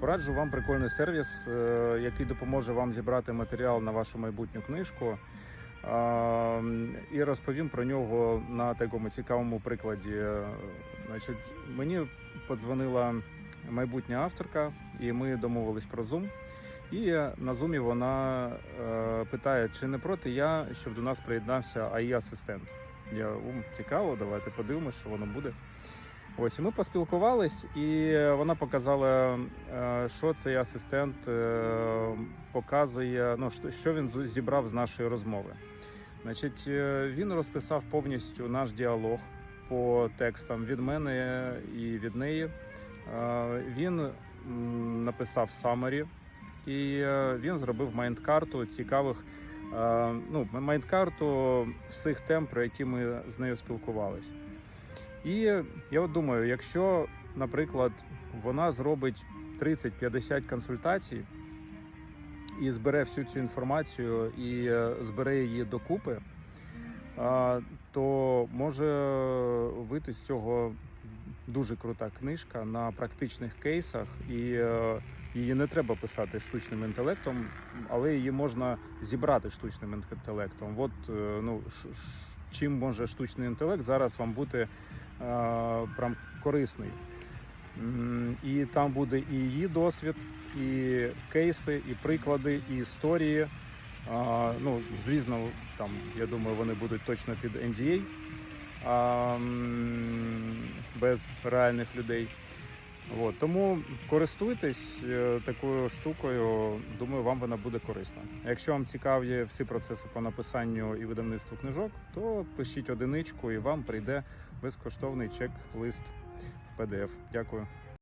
Пораджу вам прикольний сервіс, е, який допоможе вам зібрати матеріал на вашу майбутню книжку. І розповім про нього на такому цікавому прикладі. Значить, мені подзвонила майбутня авторка, і ми домовились про Zoom. І на зумі вона е, питає, чи не проти я, щоб до нас приєднався AI-асистент. Я «Ум, цікаво, давайте подивимось, що воно буде. Ось ми поспілкувались, і вона показала, е, що цей асистент е, показує, ну що- він зібрав з нашої розмови. Значить, е, він розписав повністю наш діалог по текстам від мене і від неї. Він написав summary, і він зробив майндкарту цікавих. Ну, майндкарту всіх тем, про які ми з нею спілкувалися. І я от думаю, якщо, наприклад, вона зробить 30-50 консультацій і збере всю цю інформацію і е, збере її докупи, то може вийти з цього дуже крута книжка на практичних кейсах, і е, її не треба писати штучним інтелектом, але її можна зібрати штучним інтелектом. От е, ну чим може штучний інтелект зараз вам бути прям корисний. І там буде і її досвід, і кейси, і приклади, і історії. Ну, звісно, там я думаю, вони будуть точно під NDA, без реальних людей. От, тому користуйтесь е, такою штукою. Думаю, вам вона буде корисна. Якщо вам цікаві всі процеси по написанню і видавництву книжок, то пишіть одиничку і вам прийде безкоштовний чек-лист в PDF. Дякую.